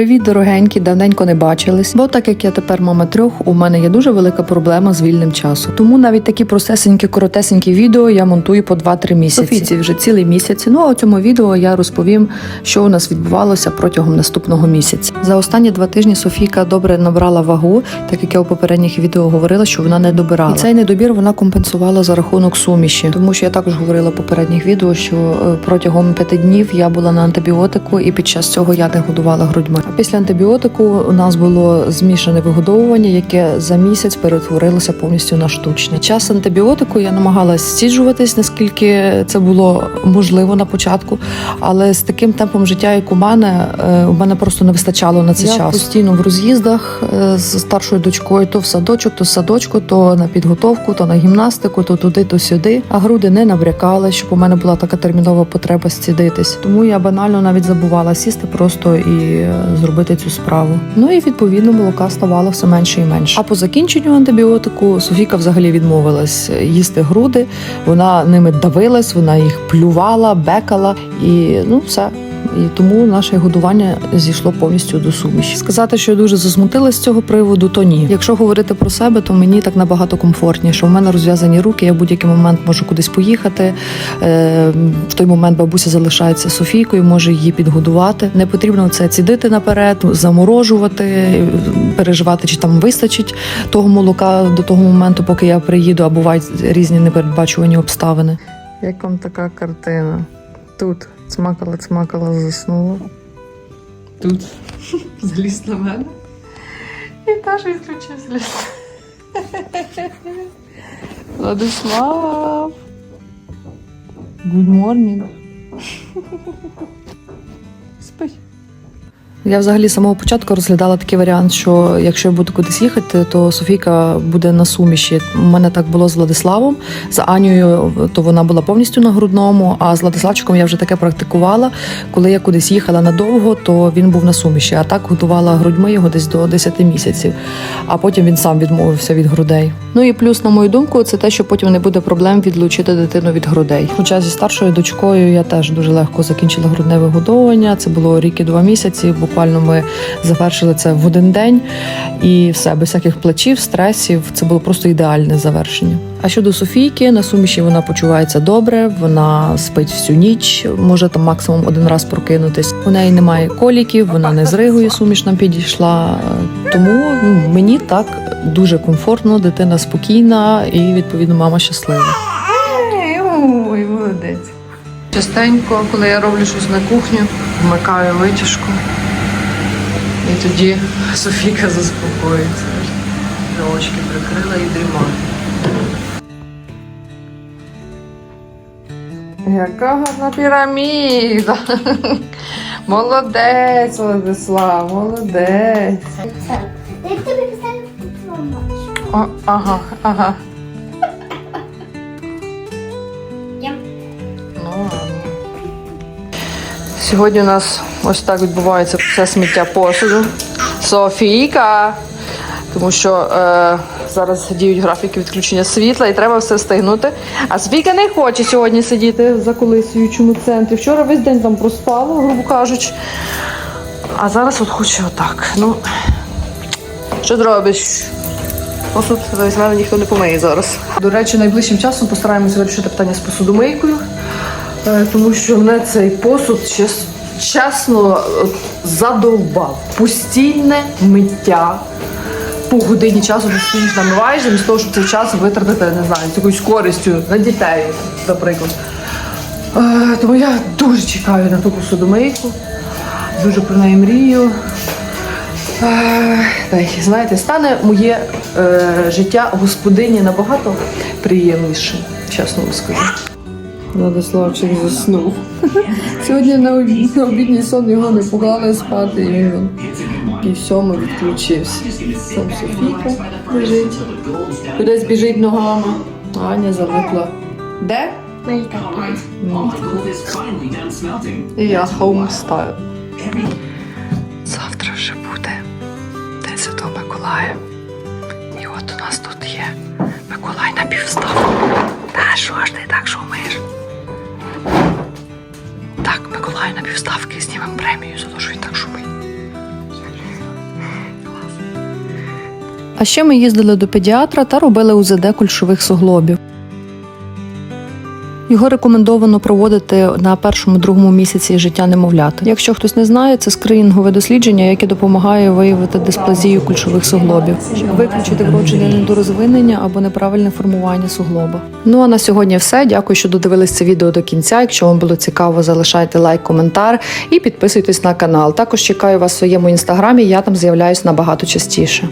Привіт, дорогенькі, давненько не бачились. Бо так як я тепер мама трьох, у мене є дуже велика проблема з вільним часом. Тому навіть такі простесенькі, коротесенькі відео я монтую по 2-3 місяці. Софіці вже цілий місяць. Ну а у цьому відео я розповім, що у нас відбувалося протягом наступного місяця. За останні два тижні Софійка добре набрала вагу, так як я у попередніх відео говорила, що вона не добирала. І цей недобір вона компенсувала за рахунок суміші, тому що я також говорила в попередніх відео, що е, протягом п'яти днів я була на антибіотику, і під час цього я не годувала грудьми. Після антибіотику у нас було змішане вигодовування, яке за місяць перетворилося повністю на штучне. Час антибіотику я намагалась стіджуватись, наскільки це було можливо на початку, але з таким темпом життя, як у мене, е, у мене просто не вистачало на це Я час. Постійно в роз'їздах е, з старшою дочкою, то в садочок, то в садочку, то на підготовку, то на гімнастику, то туди, то сюди. А груди не набрякали, щоб у мене була така термінова потреба стідитись. Тому я банально навіть забувала сісти просто і е, зробити цю справу. Ну і відповідно молока ставало все менше і менше. А по закінченню антибіотику Софійка взагалі відмовилась їсти груди. Вона ними давилась, вона їх плювала, бекала і ну все. І тому наше годування зійшло повністю до суміші. Сказати, що я дуже засмутилась з цього приводу, то ні. Якщо говорити про себе, то мені так набагато комфортніше. У мене розв'язані руки, я в будь-який момент можу кудись поїхати. Е, в той момент бабуся залишається Софійкою, може її підгодувати. Не потрібно це цідити наперед, заморожувати, переживати, чи там вистачить того молока до того моменту, поки я приїду, а бувають різні непередбачувані обставини. Як вам така картина? Тут цмакала, цмакала, заснула. Тут заліз на мене. І теж відключив слід. Владислав. Good morning. Спить. Я взагалі з самого початку розглядала такий варіант, що якщо я буду кудись їхати, то Софійка буде на суміші. У мене так було з Владиславом. З Анією, то вона була повністю на грудному. А з Владиславчиком я вже таке практикувала. Коли я кудись їхала надовго, то він був на суміші. А так годувала грудьми його десь до 10 місяців. А потім він сам відмовився від грудей. Ну і плюс, на мою думку, це те, що потім не буде проблем відлучити дитину від грудей. Хоча зі старшою дочкою я теж дуже легко закінчила грудне вигодовування. Це було рік і два місяці. Буквально ми завершили це в один день, і все без всяких плачів, стресів. Це було просто ідеальне завершення. А щодо Софійки, на суміші вона почувається добре, вона спить всю ніч, може там максимум один раз прокинутись. У неї немає коліків, вона не зригує, суміш нам підійшла. Тому ну, мені так дуже комфортно, дитина спокійна і відповідно мама щаслива. Ой, молодець. Частенько, коли я роблю щось на кухню, вмикаю витяжку. І тоді Софійка заспокоїться. Вже очки прикрила і дрімає. Яка гарна піраміда. Молодець, Владислав, молодець. Я тобі поставлю помочь. Ага, ага. Сьогодні у нас ось так відбувається все сміття посуду. Софійка! Тому що е, зараз діють графіки відключення світла і треба все встигнути. А Софійка не хоче сьогодні сидіти в заколисуючому центрі. Вчора весь день там проспала, грубо кажучи. А зараз от хоче отак. Ну, що зробиш? Посуд мене ніхто не помиє зараз. До речі, найближчим часом постараємося вирішити питання з посудомийкою, тому що мене цей посуд чес- чесно е, задовбав. Постійне миття. По годині часу ти стоїш намиваєш, замість того, щоб цей час витратити, не знаю, з якоюсь користю на дітей, наприклад. Е, Тому я дуже чекаю на ту посудомийку, дуже про неї мрію. Е, Та знаєте, стане моє е, життя господині набагато приємнішим, чесно вам скажу. Владиславчик заснув. Сьогодні на, обідній сон його не пугали спати, і він пів сьому відключився. Там Софійка лежить. Кудись біжить ногами. Аня залипла. Де? І я хоумстайл. Завтра вже буде День Святого Миколая. І от у нас тут є Миколай на півстав. Та що ж ти так шумиш? Давай на півставки знімемо премію за те, що він так шумить. А ще ми їздили до педіатра та робили УЗД кульшових суглобів. Його рекомендовано проводити на першому-другому місяці життя немовляти. Якщо хтось не знає, це скринінгове дослідження, яке допомагає виявити дисплазію кульшових суглобів, виключити вроджене недорозвинення або неправильне формування суглоба. Ну а на сьогодні все. Дякую, що додивились це відео до кінця. Якщо вам було цікаво, залишайте лайк, коментар і підписуйтесь на канал. Також чекаю вас в своєму інстаграмі. Я там з'являюсь набагато частіше.